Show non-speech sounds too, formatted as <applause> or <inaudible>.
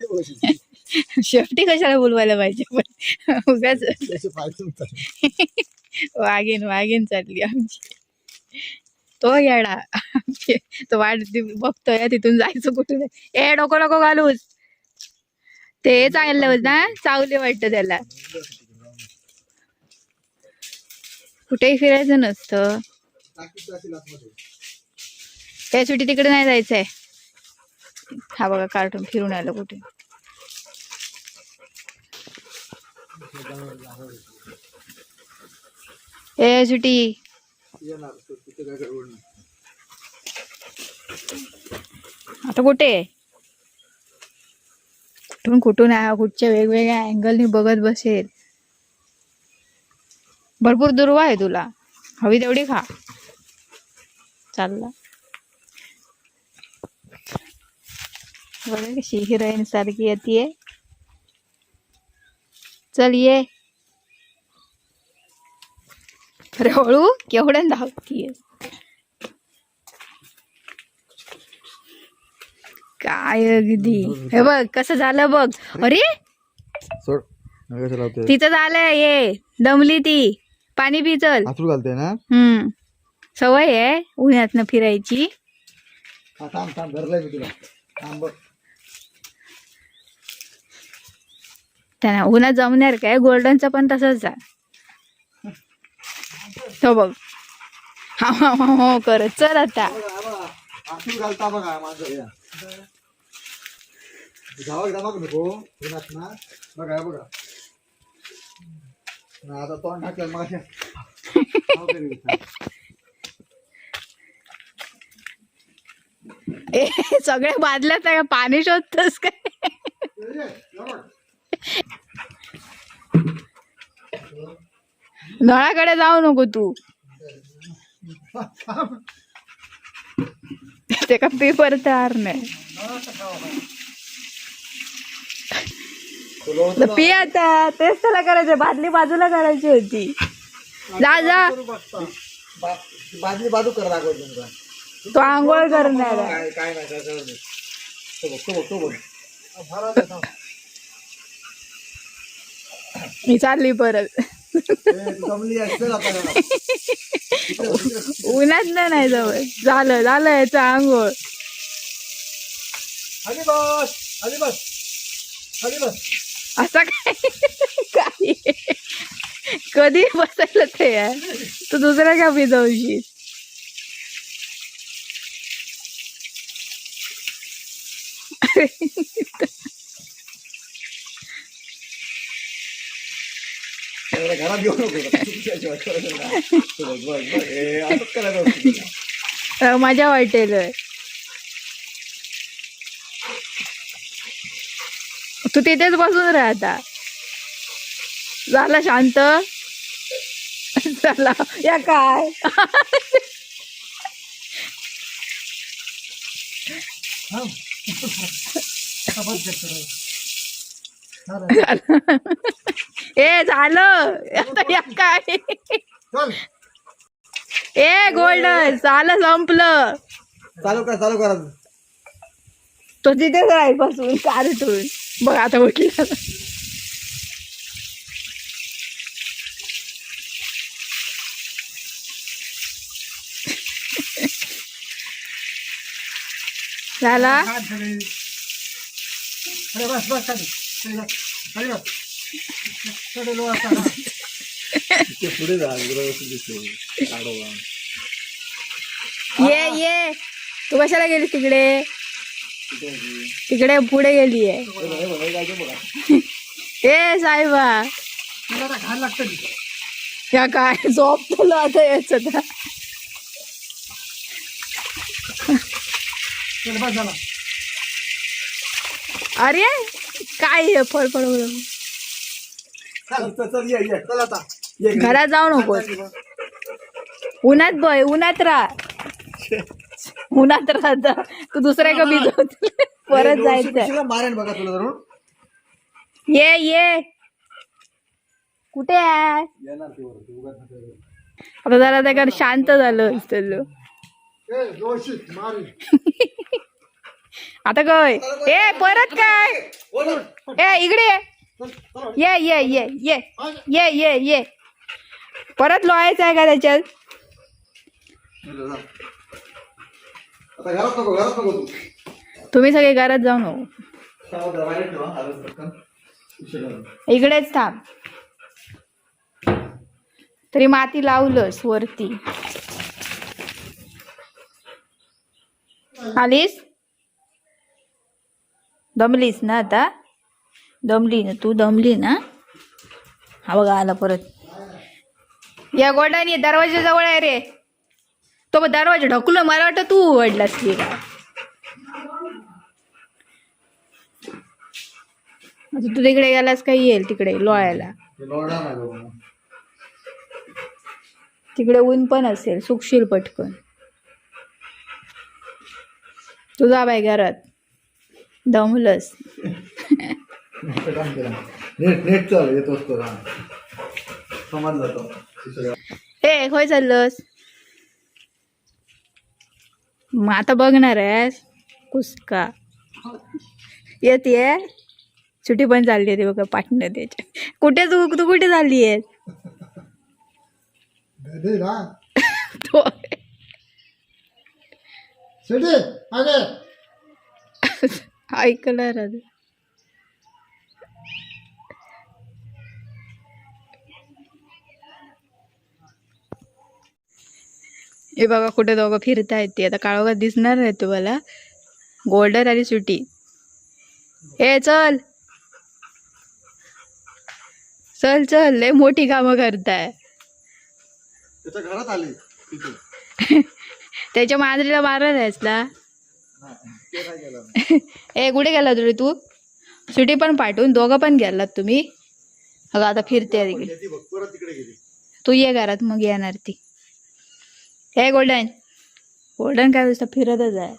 <laughs> शेवटी कशाला बोलवायला पाहिजे पण? <laughs> उगाच. वाघीन वाघीन चालली आमची. तो येडा. तो वाट बघतोय तिथून जायचं कुठून? ए डोकं नको घालूस. ते चांगलं होत ना? चावले वाटतं त्याला. कुठेही फिरायचं नसतं. टाकीत असेल आतमध्ये. त्या सुटी तिकडे नाही जायचंय. हा बघा कार्टून फिरून आलं कुठे? ए सुटी आता कुठे? कुठून कुठून आहे कुठच्या वेगवेगळ्या अँगलनी बघत बसेल? भरपूर दुर्वा आहे तुला. हवी तेवढी खा. चालला. बघा कशी हिरोईन सारखी येते चल ये अरे हळू केवढ्या धावतीये. काय अगदी. हे बघ कसं झालं बघ. अरे! सोड नका कशाला लावते तिचं झालंय ये दमली ती. पाणी पी चल. आतूर घालते ना? हम्म. सवय आहे उन्हातनं फिरायची. हा, थांब थांब धरलाय मी तुला. थांब बघ. त्यांना उन्हात जमणार काय? गोल्डनचं पण तसंच आहे तो बघ. हा हा हा करत चल आता. ए सगळ्या बादल्यात? पाणी शोधतस काय? नळाकडे जाऊ नको तू. ते का पेपर तयार नाही. पी आता तेच त्याला करायचं बादली बाजूला करायची होती. जा जा. बाजली बाजू कर तो आंघोळ करणार आहे. काय काय नाही काय करत नाही. तो बघ तो बघ तो बघ मी चालली परत. <laughs> उन्हात नाही जवळ झालं झालं याचं आंघोळ. असा काय? काय? कधी बसायला ते तू दुसऱ्या का भिजवशील एवढ्या घरात घेऊ नको तुमच्याशिवाय कळलं नाही. तो बघ, बघ, बघ. ए, असंच तुला. अं, मजा वाटेल तू तिथेच बसून राह आता झाला शांत? चला. या काय? थांब. <laughs> ए झालं. आता काय? चल. ए गोल्डन झालं संपलं. चालू कर चालू कर तो तिथेच राहील बसून कार्टून बघ आता उठला. झाला? बस बस. पुढे. ये ये तू कशाला गेली तिकडे. तिकडे पुढे गेली आहे. <laughs> ए साहेबा. या काय झोप तुला आता झाला अरे काय हे फळफळ उडवून? चल चल चल ये ये. चल आता. ये घरी. घरात जाऊ नको उन्हात बय उन्हात राह. उन्हात राहता तू दुसऱ्या का भिजवत परत हे दोनशे जायचं. पिशवीला मारेन बघा तुला धरून. ये ये. कुठे आहे? येणार ते वरती, उगाच नका येऊ. आता जरा त्या शांत झालं असतं ए, जोशीत, मारेन. <laughs> आता काय ए परत काय? ए इकडे ये. ये ये ये ये. ये ये ये. परत लोहायचं आहे का त्याच्यात? तुम्ही सगळे घरात जाऊ नको. इकडेच थांब. तरी माती लावलंस वरती. आलीस? दमलीस ना आता? दमली ना तू दमली ना हा बघा आला परत. या गोडाने दरवाजा जवळ आहे रे. तो बघ दरवाजा ढकलून मला वाटतं तू उघडलास की आता तू तिकडे गेलास काही येईल तिकडे लोळायला. तिकडे ऊन पण असेल सुकशील पटकन. तुझा बाय घरात. दमलस. <laughs> काम केलं. नीट नीट चाल येत असतो हा समजलं तो उशिरा. ए होय चाललंस. मग आता बघणार आहेस? कुसका? येते सुटी पण चालली होती बघा पाटणं त्याच्या कुठे तू? तू कुठे चालली आहेस? ऐकलं राहत हे बघा कुठे दोघं फिरता येते आता काळोखा दिसणार आहे तुम्हाला. गोल्डन आणि सुटी ए चल. चल चल. लय मोठी कामं करताय. त्याच्या मांजरीला मारत आहेस ना नाही, नाही <laughs> ए कुठे गेला रे तू? सुटी पण पाठवून दोघं पण गेलात तुम्ही. अगं आता फिरते तिकडे. तू ये घरात मग येणार ती. हे गोल्डन. गोल्डन काय नुसतं फिरतच आहे.